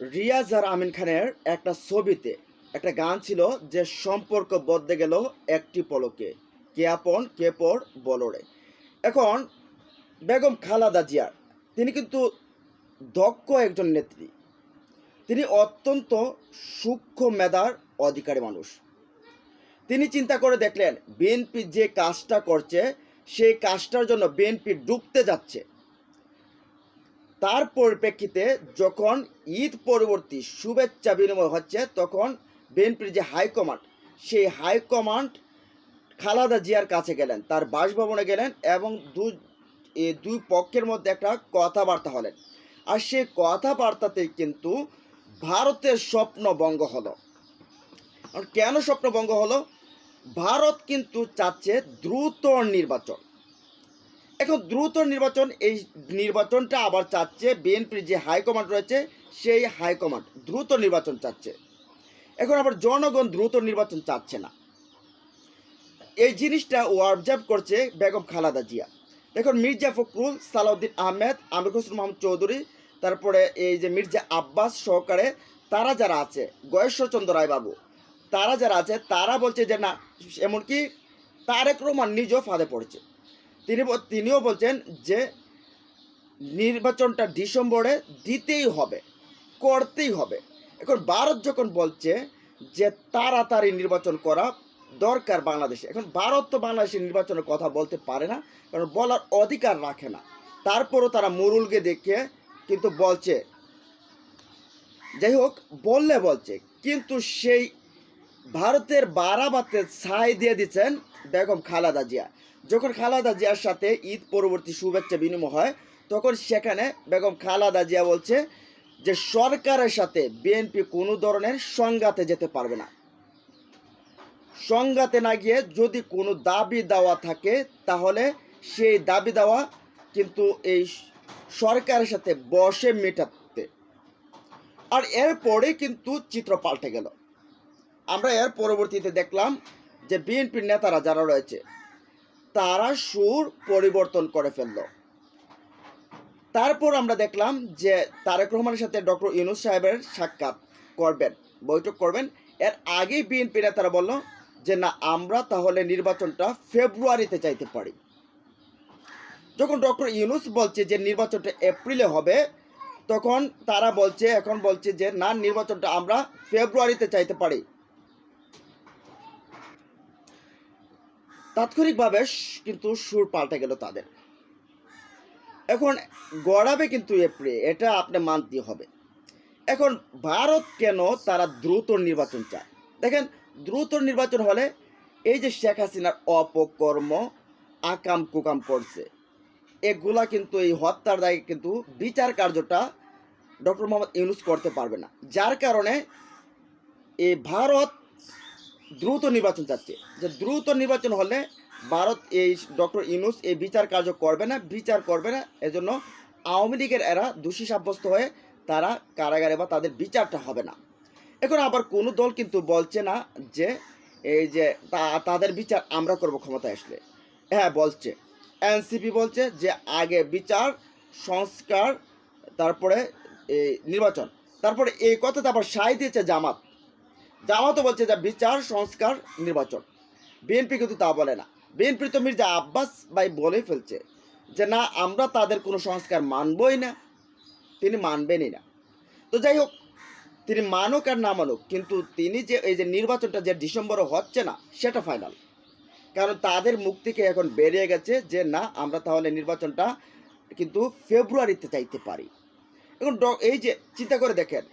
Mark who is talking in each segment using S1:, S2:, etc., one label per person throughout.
S1: রিয়াজ আর আমিন খানের একটা ছবিতে একটা গান ছিল যে সম্পর্ক বদলে গেল একটি পলকে, কে আপন, কে পর, বলরে। এখন বেগম খালাদা জিয়ার, তিনি কিন্তু দক্ষ একজন নেত্রী। তিনি অত্যন্ত সূক্ষ্ম মেধার অধিকারী মানুষ। তিনি চিন্তা করে দেখলেন, বিএনপি যে কাজটা করছে, সেই কাজটার জন্য বিএনপি ডুবতে যাচ্ছে। তার পরিপ্রেক্ষিতে যখন ঈদ পরবর্তী শুভেচ্ছা বিনিময় হচ্ছে, তখন বিএনপির যে হাইকমান্ড সেই হাইকমান্ড খালাদা জিয়ার কাছে গেলেন, তার বাসভবনে গেলেন এবং দু, এ দুই পক্ষের মধ্যে একটা কথাবার্তা হলেন। আর সেই কথাবার্তাতে কিন্তু ভারতের স্বপ্নভঙ্গ হলো। আর কেন স্বপ্নভঙ্গ হলো? ভারত কিন্তু চাচ্ছে দ্রুত নির্বাচন। এখন দ্রুত নির্বাচন, এই নির্বাচনটা আবার চাচ্ছে বিএনপির যে হাইকমান্ড রয়েছে, সেই হাইকমান্ড দ্রুত নির্বাচন চাচ্ছে। এখন আবার জনগণ দ্রুত নির্বাচন চাচ্ছে না। এই জিনিসটা ও অবজার্ভ করছে বেগম খালাদা জিয়া। দেখুন, মির্জা ফখরুল, সালাউদ্দিন আহমেদ, আমির হোসেন মোহাম্মদ চৌধুরী, তারপরে এই যে মির্জা আব্বাস সহকারে তারা যারা আছে গয়েশ্বরচন্দ্র রায় বাবু তারা যারা আছে, তারা বলছে যে না, এমনকি তারেক রহমান নিজেও ফাঁদে পড়েছে। তিনি তিনিও বলছেন যে নির্বাচনটা ডিসেম্বরে দিতেই হবে, করতেই হবে। এখন ভারত যখন বলছে যে তাড়াতাড়ি নির্বাচন করা দরকার বাংলাদেশে, এখন ভারত তো বাংলাদেশের নির্বাচনের কথা বলতে পারে না, কারণ বলার অধিকার রাখে না। তারপরও তারা মুরুলকে দেখে কিন্তু বলছে, যাই হোক, বললে বলছে, কিন্তু সেই ভারতের বারাবাতে ছাই দিয়ে দিচ্ছেন বেগম খালাদা জিয়া। যখন খালাদা জিয়ার সাথে ঈদ পরবর্তী শুভেচ্ছা বিনিময় হয়, তখন সেখানে বেগম খালাদা জিয়া বলছে যে, সরকারের সাথে বিএনপি কোনো ধরনের সংঘাতে যেতে পারবে না। সংঘাতে না গিয়ে যদি কোনো দাবি দেওয়া থাকে, তাহলে সেই দাবি দেওয়া কিন্তু এই সরকারের সাথে বসে মেটাতে। আর এরপরে কিন্তু চিত্র পাল্টে গেল। আমরা এর পরবর্তীতে দেখলাম যে বিএনপির নেতারা যারা রয়েছে, তারা সুর পরিবর্তন করে ফেলল। তারপর আমরা দেখলাম যে তারেক রহমানের সাথে ডক্টর ইউনুস সাহেবের সাক্ষাৎ করবেন, বৈঠক করবেন। এর আগেই বিএনপি নেতারা বলল যে, না, আমরা তাহলে নির্বাচনটা ফেব্রুয়ারিতে চাইতে পারি। যখন ডক্টর ইউনুস বলছে যে, নির্বাচনটা এপ্রিলে হবে, তখন তারা বলছে, এখন বলছে যে, না, নির্বাচনটা আমরা ফেব্রুয়ারিতে চাইতে পারি। তাৎক্ষণিকভাবে কিন্তু সুর পাল্টে গেল তাদের। এখন গড়াবে কিন্তু এপ্রিল, এটা আপনি মানতে হবে। এখন ভারত কেন তারা দ্রুত নির্বাচন চায়? দেখেন, দ্রুত নির্বাচন হলে এই যে শেখ হাসিনার অপকর্ম আকাম কুকাম করছে, এগুলা কিন্তু এই হত্যার দায়ে কিন্তু বিচার কার্যটা ডক্টর মোহাম্মদ ইউনুস করতে পারবে না। যার কারণে এই ভারত দ্রুত নির্বাচন চাচ্ছে যে দ্রুত নির্বাচন হলে ভারত এই ডক্টর ইউনুস এই বিচার কার্য করবে না, বিচার করবে না। এজন্য আওয়ামী লীগের এরা দোষী সাব্যস্ত হয়ে তারা কারাগারে বা তাদের বিচারটা হবে না। এখন আবার কোনো দল কিন্তু বলছে না যে এই যে তাদের বিচার আমরা করব ক্ষমতায় আসলে। হ্যাঁ বলছে। এনসিপি বলছে যে আগে বিচার, সংস্কার, তারপরে নির্বাচন। তারপরে এই কথাটা আবার সাই দিয়েছে জামাত। জামাতও বলছে যে বিচার, সংস্কার, নির্বাচন। বিএনপি কিন্তু তা বলে না। বিএনপি তো মির্জা আব্বাস ভাই বলে ফেলছে যে, না, আমরা তাদের কোনো সংস্কার মানবই না। তিনি মানবেনই না। তো যাই হোক, তিনি মানুক আর না মানুক, কিন্তু তিনি যে, এই যে নির্বাচনটা যে ডিসেম্বরে হচ্ছে না, সেটা ফাইনাল কারণ তাদের মুখ থেকে এখন বেরিয়ে গেছে যে, না, আমরা তাহলে নির্বাচনটা কিন্তু ফেব্রুয়ারিতে চাইতে পারি। এখন এই যে, চিন্তা করে দেখেন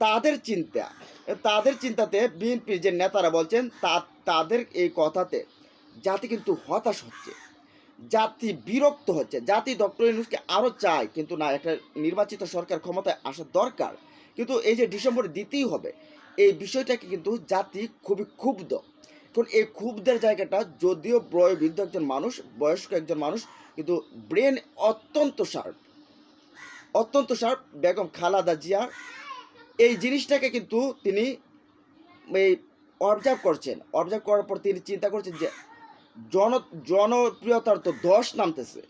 S1: তাদের চিন্তা, তাদের চিন্তাতে বিএনপির যে নেতারা বলছেন, তা, তাদের এই কথাতে জাতি কিন্তু হতাশ হচ্ছে। জাতি বিরক্ত হচ্ছে। জাতি ডক্টর ইউনুসকে আরও চায়, কিন্তু না, একটা নির্বাচিত সরকার ক্ষমতায় আসা দরকার। কিন্তু এই যে ডিসেম্বরে দিতেই হবে, এই বিষয়টাকে কিন্তু জাতি খুবই ক্ষুব্ধ। এখন এই ক্ষুব্ধের জায়গাটা যদিও বয়োবৃদ্ধ একজন মানুষ, বয়স্ক একজন মানুষ, কিন্তু ব্রেন অত্যন্ত শার্প। অত্যন্ত শার্প। বেগম খালাদা জিয়ার এই জিনিসটাকে কিন্তু তিনি এই অবজার্ভ করছেন। অবজার্ভ করার পর তিনি চিন্তা করছেন যে জন, জনপ্রিয়তার তো দশ নামতেছে।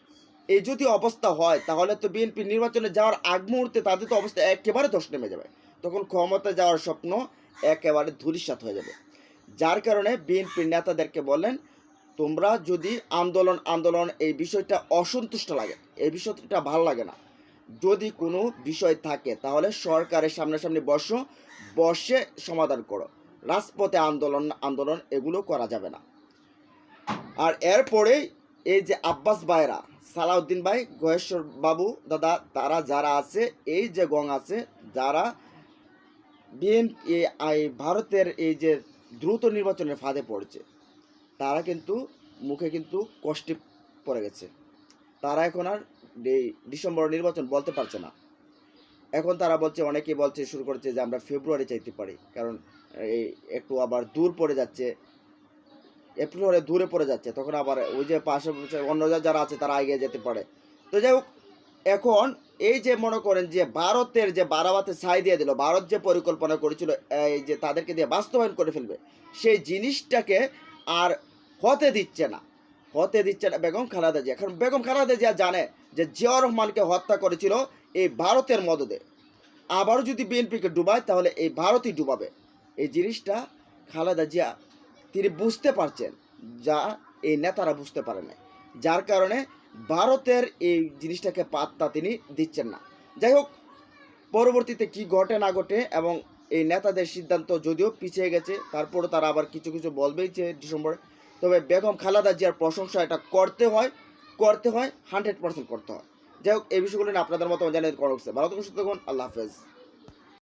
S1: এই যদি অবস্থা হয়, তাহলে তো বিএনপি নির্বাচনে যাওয়ার আগ মুহূর্তে তাদের তো অবস্থা একেবারে দশ নেমে যাবে। তখন ক্ষমতায় যাওয়ার স্বপ্ন একেবারে ধূলিসাৎ হয়ে যাবে। যার কারণে বিএনপির নেতাদেরকে বলেন, তোমরা যদি আন্দোলন আন্দোলন, এই বিষয়টা অসন্তুষ্ট লাগে, এই বিষয়টা ভালো লাগে না। যদি কোনো বিষয় থাকে, তাহলে সরকারের সামনাসামনি বসো, বসে সমাধান করো। রাজপথে আন্দোলন আন্দোলন এগুলো করা যাবে না। আর এরপরেই এই যে আব্বাস ভাইরা, সালাউদ্দিন ভাই গয়েশ্বর বাবু দাদা, তারা যারা আছে, এই যে গং আছে, যারা বিএনপি ভারতের এই যে দ্রুত নির্বাচনের ফাঁদে পড়ছে, তারা কিন্তু মুখে কিন্তু কষ্টে পড়ে গেছে। তারা এখন আর ডিসেম্বর নির্বাচন বলতে পারছে না। এখন তারা বলছে, অনেকেই বলছে, শুরু করেছে যে আমরা ফেব্রুয়ারি চাইতে পারি। কারণ এই একটু আবার দূর পড়ে যাচ্ছে। এপ্রিল হলে দূরে পড়ে যাচ্ছে, তখন আবার ওই যে পাশে অন্য যারা আছে তারা এগিয়ে যেতে পারে। তো যাই হোক, এখন এই যে মনে করেন যে ভারতের যে বারাবাতে ছাই দিয়ে দিল, ভারত যে পরিকল্পনা করেছিল, এই যে তাদেরকে দিয়ে বাস্তবায়ন করে ফেলবে, সেই জিনিসটাকে আর হতে দিচ্ছে না। হতে দিচ্ছে না বেগম খালেদা জিয়া। কারণ বেগম খালেদা জিয়া জানে যে জিয়াউর রহমানকে হত্যা করেছিল এই ভারতের মদদে। আবারও যদি বিএনপিকে ডুবায়, তাহলে এই ভারতই ডুবাবে। এই জিনিসটা খালেদা জিয়া, তিনি বুঝতে পারছেন যা এই নেতারা বুঝতে পারে না যার কারণে ভারতের এই জিনিসটাকে পাত্তা তিনি দিচ্ছেন না। যাই হোক, পরবর্তীতে কি ঘটে না ঘটে এবং এই নেতাদের সিদ্ধান্ত যদিও পিছিয়ে গেছে, তারপরও তারা আবার কিছু কিছু বলবেই যে ডিসেম্বরে তবে বেগম খালাদা জিয়ার প্রশংসা এটা করতে হয় করতে হয় হান্ড্রেড পার্সেন্ট করতে হয়। যাই হোক, এই বিষয়গুলো নিয়ে আপনাদের মতো জানিয়ে করা হচ্ছে ভালো থাকুন, সুস্থ থাকুন, আল্লাহ হাফেজ।